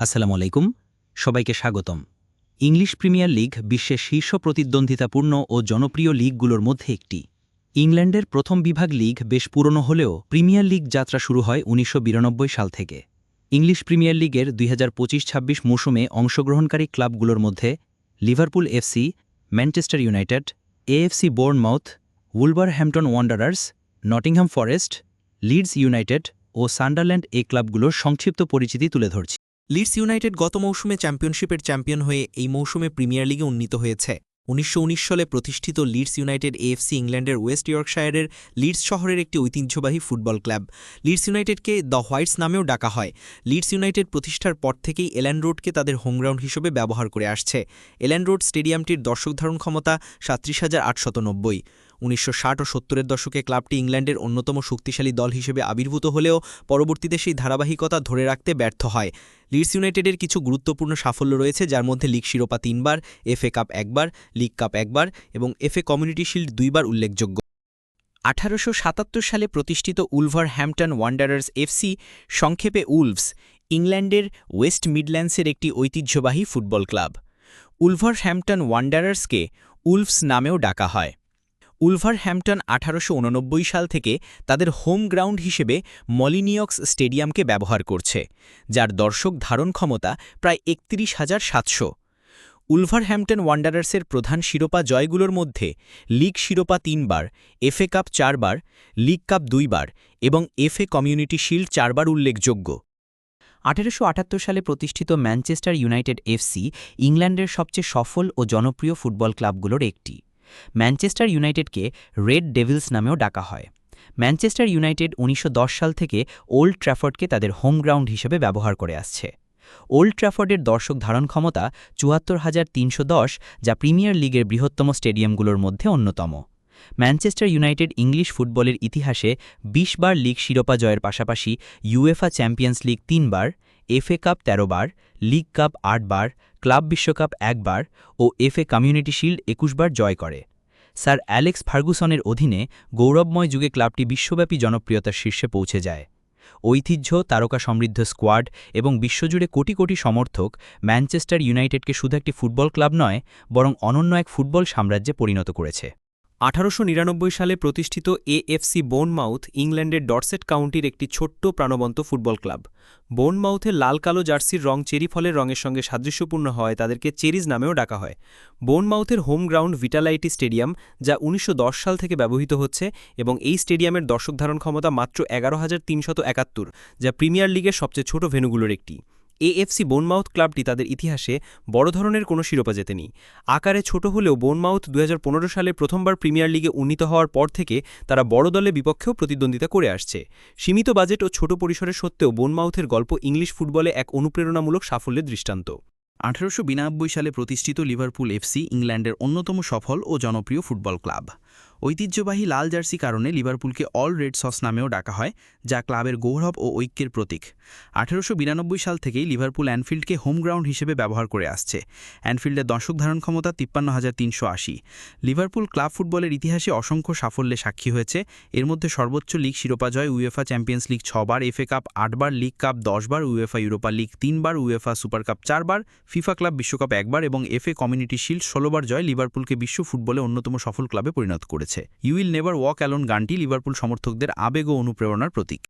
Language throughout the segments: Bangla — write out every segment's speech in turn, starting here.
আসসালামু আলাইকুম, সবাইকে স্বাগতম। ইংলিশ প্রিমিয়ার লিগ বিশ্বের শীর্ষ প্রতিদ্বন্দ্বিতাপূর্ণ ও জনপ্রিয় লিগগুলোর মধ্যে একটি। ইংল্যান্ডের প্রথম বিভাগ লিগ বেশ পুরনো হলেও প্রিমিয়ার লিগ যাত্রা শুরু হয় উনিশশো বিরানব্বই সাল থেকে। ইংলিশ প্রিমিয়ার লিগের দুই হাজার পঁচিশ ছাব্বিশ মৌসুমে অংশগ্রহণকারী ক্লাবগুলোর মধ্যে Liverpool FC Manchester United AFC Bournemouth, Wolverhampton Wanderers, Nottingham Forest, Leeds United ও সান্ডারল্যান্ড এই ক্লাবগুলোর সংক্ষিপ্ত পরিচিতি তুলে ধরছি। লিডস ইউনাইটেড গত মৌসুমে চ্যাম্পিয়নশিপের চ্যাম্পিয়ন হয়ে এই মৌসুমে প্রিমিয়ার লিগে উন্নীত হয়েছে। উনিশশো উনিশ সালে প্রতিষ্ঠিত লিডস ইউনাইটেড এএফসি ইংল্যান্ডের ওয়েস্ট ইয়র্কশায়ারের লিডস শহরের একটি ঐতিহ্যবাহী ফুটবল ক্লাব। লিডস ইউনাইটেডকে দ্য হোয়াইটস নামেও ডাকা হয়। লিডস ইউনাইটেড প্রতিষ্ঠার পর থেকেই এল্যান্ড রোডকে তাদের হোমগ্রাউন্ড হিসেবে ব্যবহার করে আসছে। এল্যান্ড রোড স্টেডিয়ামটির দর্শক ধারণ ক্ষমতা সাত্রিশ হাজার আটশত নব্বই। উনিশশো ষাট ও সত্তরের দশকে ক্লাবটি ইংল্যান্ডের অন্যতম শক্তিশালী দল হিসেবে আবির্ভূত হলেও পরবর্তীতে সেই ধারাবাহিকতা ধরে রাখতে ব্যর্থ হয়। লিডস ইউনাইটেডের কিছু গুরুত্বপূর্ণ সাফল্য রয়েছে, যার মধ্যে লিগ শিরোপা তিনবার, এফএ কাপ একবার, লিগ কাপ একবার এবং এফএ কমিউনিটি শিল্ড দুইবার উল্লেখযোগ্য। আঠারোশো সাতাত্তর সালে প্রতিষ্ঠিত উলভার হ্যাম্পটন ওয়ান্ডারার্স এফসি সংক্ষেপে উলভস, ইংল্যান্ডের ওয়েস্ট মিডল্যান্ডসের একটি ঐতিহ্যবাহী ফুটবল ক্লাব। উলভার হ্যাম্পটন ওয়ান্ডারার্সকে উলভস নামেও ডাকা হয়। উলভারহ্যাম্পটন আঠারোশো উননব্বই সাল থেকে তাদের হোম গ্রাউন্ড হিসেবে মলিনিয়ক্স স্টেডিয়ামকে ব্যবহার করছে, যার দর্শক ধারণ ক্ষমতা প্রায় একত্রিশ হাজার সাতশো। উলভারহ্যাম্পটন ওয়ান্ডারার্সের প্রধান শিরোপা জয়গুলোর মধ্যে লিগ শিরোপা তিনবার, এফএ কাপ চারবার, লিগ কাপ দুইবার এবং এফএ কমিউনিটি শিল্ড চারবার উল্লেখযোগ্য। আঠেরোশো আটাত্তর সালে প্রতিষ্ঠিত ম্যানচেস্টার ইউনাইটেড এফসি, ইংল্যান্ডের সবচেয়ে সফল ও জনপ্রিয় ফুটবল ক্লাবগুলোর একটি। ম্যানচেস্টার ইউনাইটেডকে রেড ডেভিলস নামেও ডাকা হয়। ম্যানচেস্টার ইউনাইটেড উনিশশো দশ সাল থেকে ওল্ড ট্র্যাফোর্ডকে তাদের হোম গ্রাউন্ড হিসেবে ব্যবহার করে আসছে। ওল্ড ট্র্যাফোর্ডের দর্শক ধারণ ক্ষমতা চুয়াত্তর হাজার তিনশো যা প্রিমিয়ার লিগের বৃহত্তম স্টেডিয়ামগুলোর মধ্যে অন্যতম। ম্যানচেস্টার ইউনাইটেড ইংলিশ ফুটবলের ইতিহাসে ২০ বার লিগ শিরোপা জয়ের পাশাপাশি ইউএফা চ্যাম্পিয়ন্স লিগ তিনবার এফএ কাপ ১৩ বার, লিগ কাপ আট বার, ক্লাব বিশ্বকাপ একবার ও এফএ কমিউনিটি শিল্ড একুশবার জয় করে। স্যার অ্যালেক্স ফার্গুসনের অধীনে গৌরবময় যুগে ক্লাবটি বিশ্বব্যাপী জনপ্রিয়তার শীর্ষে পৌঁছে যায়। ঐতিহ্য, তারকা সমৃদ্ধ স্কোয়াড এবং বিশ্বজুড়ে কোটি কোটি সমর্থক ম্যানচেস্টার ইউনাইটেডকে শুধু একটি ফুটবল ক্লাব নয়, বরং অনন্য এক ফুটবল সাম্রাজ্যে পরিণত করেছে। আঠারোশো নিরানব্বই সালে প্রতিষ্ঠিত এএফসি বোনমাউথ ইংল্যান্ডের ডরসেট কাউন্টির একটি ছোট্ট প্রাণবন্ত ফুটবল ক্লাব। বোনমাউথের লাল কালো জার্সির রং চেরি ফলের রঙের সঙ্গে সাদৃশ্যপূর্ণ হয়, তাদেরকে চেরিজ নামেও ডাকা হয়। বোনমাউথের হোম গ্রাউন্ড ভিটালাইটি স্টেডিয়াম, যা উনিশশো দশ সাল থেকে ব্যবহৃত হচ্ছে এবং এই স্টেডিয়ামের দর্শক ধারণ ক্ষমতা মাত্র এগারো হাজার যা প্রিমিয়ার লিগের সবচেয়ে ছোট ভেনুগুলোর একটি। এএফসি বোনমাউথ ক্লাবটি তাদের ইতিহাসে বড় ধরনের কোনো শিরোপা জেতেনি। আকারে ছোট হলেও বোনমাউথ দু সালে প্রথমবার প্রিমিয়ার লিগে উন্নীত হওয়ার পর থেকে তারা বড় দলে বিপক্ষেও প্রতিদ্বন্দ্বিতা করে আসছে। সীমিত বাজেট ও ছোট পরিসরের সত্ত্বেও বোনমাউথের গল্প ইংলিশ ফুটবলে এক অনুপ্রেরণামূলক সাফল্যের দৃষ্টান্ত। আঠারোশো সালে প্রতিষ্ঠিত লিভারপুল এফসি ইংল্যান্ডের অন্যতম সফল ও জনপ্রিয় ফুটবল ক্লাব। ঐতিহ্যবাহী লাল জার্সি কারণে লিভারপুলকে অল রেড সস নামেও ডাকা হয়, যা ক্লাবের গৌরব ও ঐক্যের প্রতীক। আঠারোশো সাল থেকেই লিভারপুল অ্যানফিল্ডকে হোম গ্রাউন্ড হিসেবে ব্যবহার করে আসছে। অ্যানফিল্ডের দর্শক ধারণ ক্ষমতা তিপ্পান্ন হাজার তিনশো আশি। লিভারপুল ক্লাব ফুটবলের ইতিহাসে অসংখ্য সাফল্যে সাক্ষী হয়েছে। এর মধ্যে সর্বোচ্চ লিগ শিরোপা জয় উয়েফা চ্যাম্পিয়ন্স লিগ ছবার, এফএ কাপ আটবার, লিগ কাপ দশবার, উয়েফা ইউরোপা লিগ তিনবার, উয়েফা সুপার কাপ চারবার, ফিফা ক্লাব বিশ্বকাপ একবার এবং এফএ কমিউনিটি শিল্ড ষোলোবার জয় লিভারপুলকে বিশ্ব ফুটবলে অন্যতম সফল ক্লাবে পরিণত করেছে। ইউ নেভার ওয়াক অ্যালোন গানটি লিভারপুল সমর্থকদের আবেগ ও অনুপ্রেরণার প্রতীক।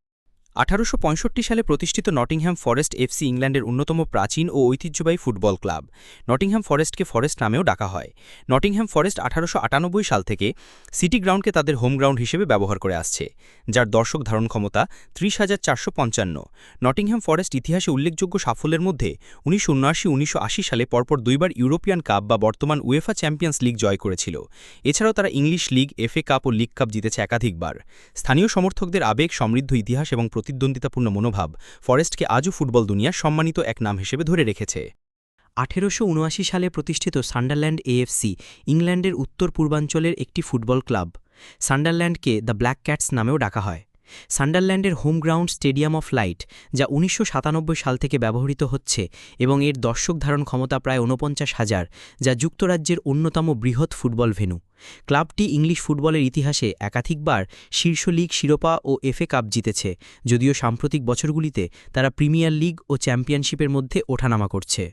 আঠারোশো পঁয়ষট্টি সালে প্রতিষ্ঠিত নটিংহ্যাম ফরেস্ট এফসি ইংল্যান্ডের অন্যতম প্রাচীন ও ঐতিহ্যবাহী ফুটবল ক্লাব। নটিংহ্যাম ফরেস্টকে ফরেস্ট নামেও ডাকা হয়। নটিংহ্যাম ফরেস্ট আঠারোশো আটানব্বই সাল থেকে সিটি গ্রাউন্ডকে তাদের হোম গ্রাউন্ড হিসেবে ব্যবহার করে আসছে, যার দর্শক ধারণ ক্ষমতা ত্রিশ হাজার চারশো পঞ্চান্ন। নটিংহ্যাম ফরেস্ট ইতিহাসে উল্লেখযোগ্য সাফল্যের মধ্যে উনিশশো উনআশি উনিশশো সালে পরপর দুইবার ইউরোপিয়ান কাপ বা বর্তমান উয়েফা চ্যাম্পিয়ন্স লিগ জয় করেছিল। এছাড়াও তারা ইংলিশ লিগ, এফএ কাপ ও লিগ কাপ জিতেছে একাধিকবার। স্থানীয় সমর্থকদের আবেগ, সমৃদ্ধ ইতিহাস এবং প্রতিদ্বন্দ্বিতাপূর্ণ মনোভাব ফরেস্টকে আজও ফুটবল দুনিয়ার সম্মানিত এক নাম হিসেবে ধরে রেখেছে। আঠেরোশো উনআশি সালে প্রতিষ্ঠিত সান্ডারল্যান্ড এএফসি ইংল্যান্ডের উত্তর পূর্বাঞ্চলের একটি ফুটবল ক্লাব। সান্ডারল্যান্ডকে দ্য ব্ল্যাক ক্যাটস নামেও ডাকা হয়। সান্ডারল্যান্ডের home ground stadium of light, যা উনিশশো সাতানব্বই সাল থেকে ব্যবহৃত হচ্ছে এবং এর দর্শক ধারণ ক্ষমতা প্রায় ঊনপঞ্চাশ হাজার, যা যুক্তরাজ্যের অন্যতম বৃহৎ ফুটবল ভেন্যু। ক্লাবটি ইংলিশ ফুটবলের ইতিহাসে একাধিকবার শীর্ষ লীগ শিরোপা ও এফএ কাপ জিতেছে, যদিও সাম্প্রতিক বছরগুলিতে তারা প্রিমিয়ার লিগ ও চ্যাম্পিয়নশিপের মধ্যে ওঠানামা করছে।